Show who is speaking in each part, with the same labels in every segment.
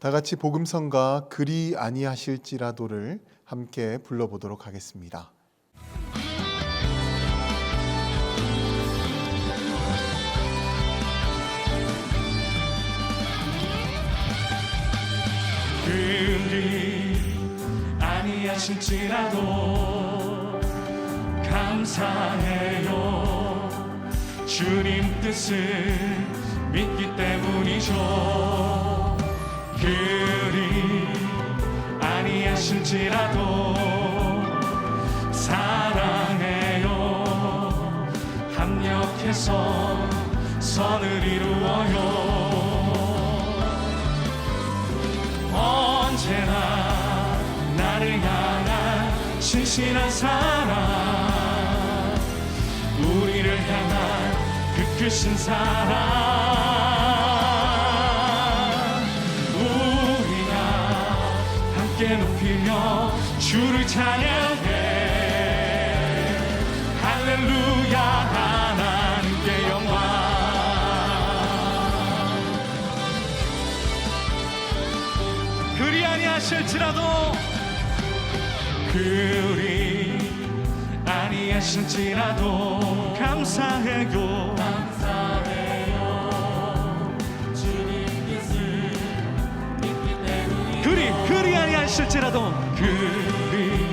Speaker 1: 다 같이 복음성가 그리 아니하실지라도를 함께 불러보도록 하겠습니다.
Speaker 2: 그리 아니하실지라도 감사해요 주님 뜻을 믿기 때문이죠 그리 아니하실지라도 사랑해요. 합력해서 선을 이루어요. 언제나 나를 향한 신실한 사랑. 우리를 향한 그 크신 사랑 주를 찬양해. 할렐루야 하나님께 영광. 그리 아니하실지라도 그리 아니하실지라도 감사해요 아니하실지라도 그리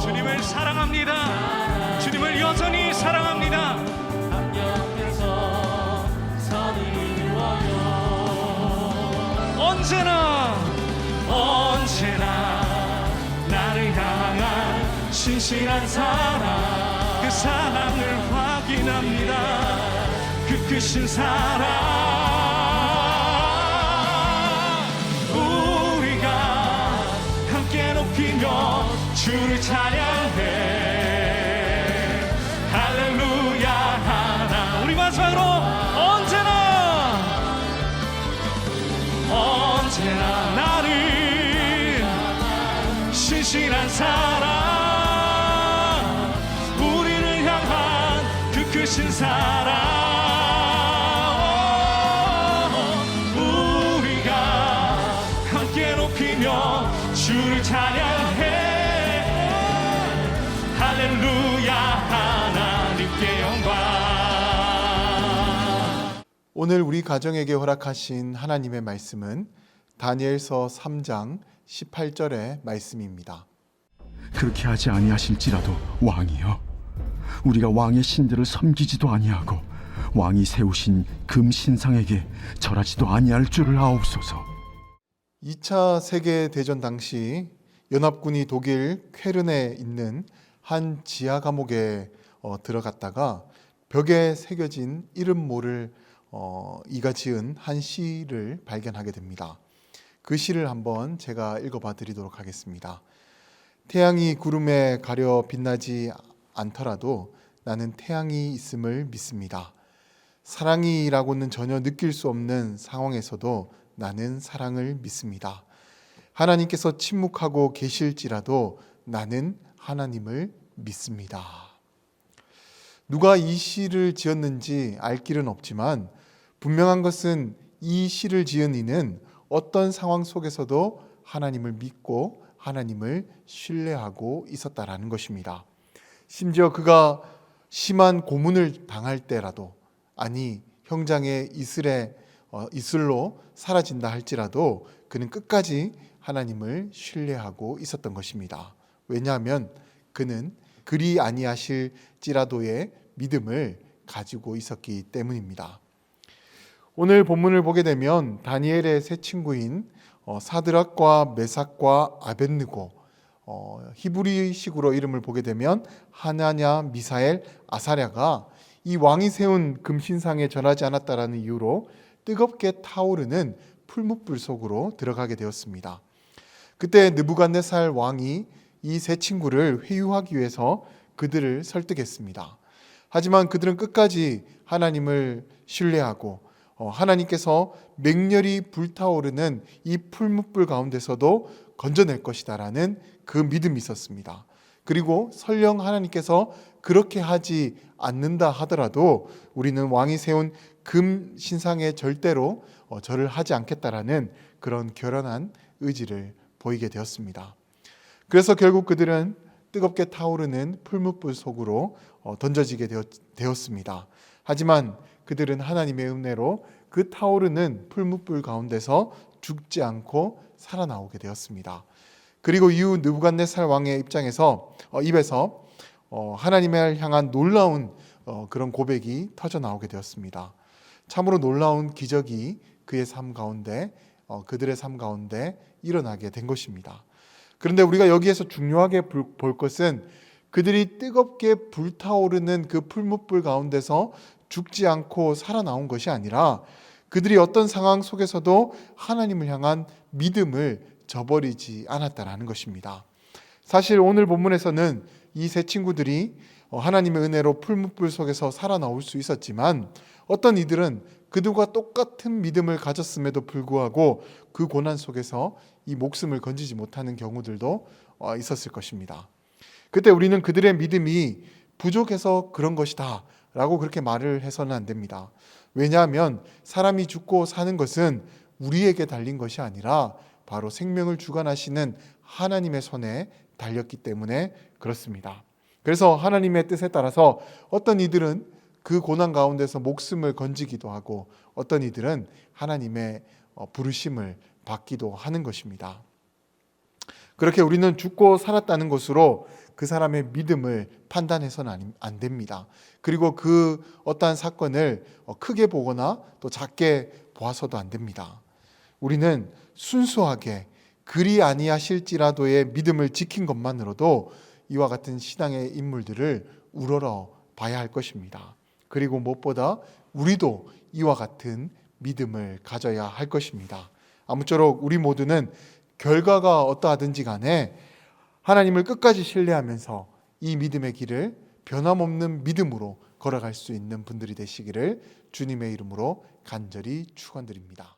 Speaker 2: 주님을 사랑합니다. 주님을 여전히 사랑합니다. 언제나 언제나 나를 향한 신실한 사랑 그 사랑을 확인합니다. 그 크신 사랑 주를 찬양해. 할렐루야 하나. 우리 마지막으로 언제나 언제나 나를 신실한 사랑 우리를 향한 그 크신 사랑
Speaker 1: 오늘 우리 가정에게 허락하신 하나님의 말씀은 다니엘서 3장 18절의 말씀입니다.
Speaker 3: 그렇게 하지 아니하실지라도 왕이여 우리가 왕의 신들을 섬기지도 아니하고 왕이 세우신 금 신상에게 절하지도 아니할 줄을 아옵소서
Speaker 1: 2차 세계 대전 당시 연합군이 독일 쾌른에 있는 한 지하 감옥에 어, 들어갔다가 벽에 새겨진 이름 모를 어, 이가 지은 한 시를 발견하게 됩니다. 그 시를 한번 제가 읽어봐 드리도록 하겠습니다. 태양이 구름에 가려 빛나지 않더라도 나는 태양이 있음을 믿습니다. 사랑이라고는 전혀 느낄 수 없는 상황에서도 나는 사랑을 믿습니다. 하나님께서 침묵하고 계실지라도 나는 하나님을 믿습니다. 누가 이 시를 지었는지 알 길은 없지만 분명한 것은 이 시를 지은 이는 어떤 상황 속에서도 하나님을 믿고 하나님을 신뢰하고 있었다라는 것입니다. 심지어 그가 심한 고문을 당할 때라도 아니 형장의 이슬에 어, 이슬로 사라진다 할지라도 그는 끝까지 하나님을 신뢰하고 있었던 것입니다. 왜냐하면 그는 그리 아니하실지라도의 믿음을 가지고 있었기 때문입니다. 오늘 본문을 보게 되면 다니엘의 세 친구인 어, 사드락과 메삭과 아벤느고 어, 히브리식으로 이름을 보게 되면 하나냐, 미사엘, 아사랴가 이 왕이 세운 금신상에 절하지 않았다라는 이유로 뜨겁게 타오르는 풀무불 속으로 들어가게 되었습니다. 그때 느부갓네살 왕이 이 세 친구를 회유하기 위해서 그들을 설득했습니다. 하지만 그들은 끝까지 하나님을 신뢰하고 어, 하나님께서 맹렬히 불타오르는 이 풀무불 가운데서도 건져낼 것이다라는 그 믿음이 있었습니다. 그리고 설령 하나님께서 그렇게 하지 않는다 하더라도 우리는 왕이 세운 금 신상에 절대로 어, 절을 하지 않겠다라는 그런 결연한 의지를 보이게 되었습니다. 그래서 결국 그들은 뜨겁게 타오르는 풀무불 속으로 어, 던져지게 되었습니다. 하지만 그들은 하나님의 은혜로 그 타오르는 풀무불 가운데서 죽지 않고 살아나오게 되었습니다. 그리고 이후 느부갓네살 왕의 입장에서 어, 입에서 어, 하나님을 향한 놀라운 어, 그런 고백이 터져 나오게 되었습니다. 참으로 놀라운 기적이 그의 삶 가운데 어, 그들의 삶 가운데 일어나게 된 것입니다. 그런데 우리가 여기에서 중요하게 볼 것은 그들이 뜨겁게 불타오르는 그 풀무불 가운데서 죽지 않고 살아나온 것이 아니라 그들이 어떤 상황 속에서도 하나님을 향한 믿음을 저버리지 않았다라는 것입니다. 사실 오늘 본문에서는 이 세 친구들이 어, 하나님의 은혜로 풀무불 속에서 살아나올 수 있었지만 어떤 이들은 그들과 똑같은 믿음을 가졌음에도 불구하고 그 고난 속에서 이 목숨을 건지지 못하는 경우들도 어, 있었을 것입니다. 그때 우리는 그들의 믿음이 부족해서 그런 것이다 라고 그렇게 말을 해서는 안 됩니다. 왜냐하면 사람이 죽고 사는 것은 우리에게 달린 것이 아니라 바로 생명을 주관하시는 하나님의 손에 달렸기 때문에 그렇습니다. 그래서 하나님의 뜻에 따라서 어떤 이들은 그 고난 가운데서 목숨을 건지기도 하고 어떤 이들은 하나님의 어, 부르심을 받기도 하는 것입니다. 그렇게 우리는 죽고 살았다는 것으로 그 사람의 믿음을 판단해서는 안 됩니다. 그리고 그 어떠한 사건을 어, 크게 보거나 또 작게 보아서도 안 됩니다. 우리는 순수하게 그리 아니하실지라도의 믿음을 지킨 것만으로도 이와 같은 신앙의 인물들을 우러러 봐야 할 것입니다. 그리고 무엇보다 우리도 이와 같은 믿음을 가져야 할 것입니다. 아무쪼록 우리 모두는 결과가 어떠하든지 간에 하나님을 끝까지 신뢰하면서 이 믿음의 길을 변함없는 믿음으로 걸어갈 수 있는 분들이 되시기를 주님의 이름으로 간절히 축원드립니다.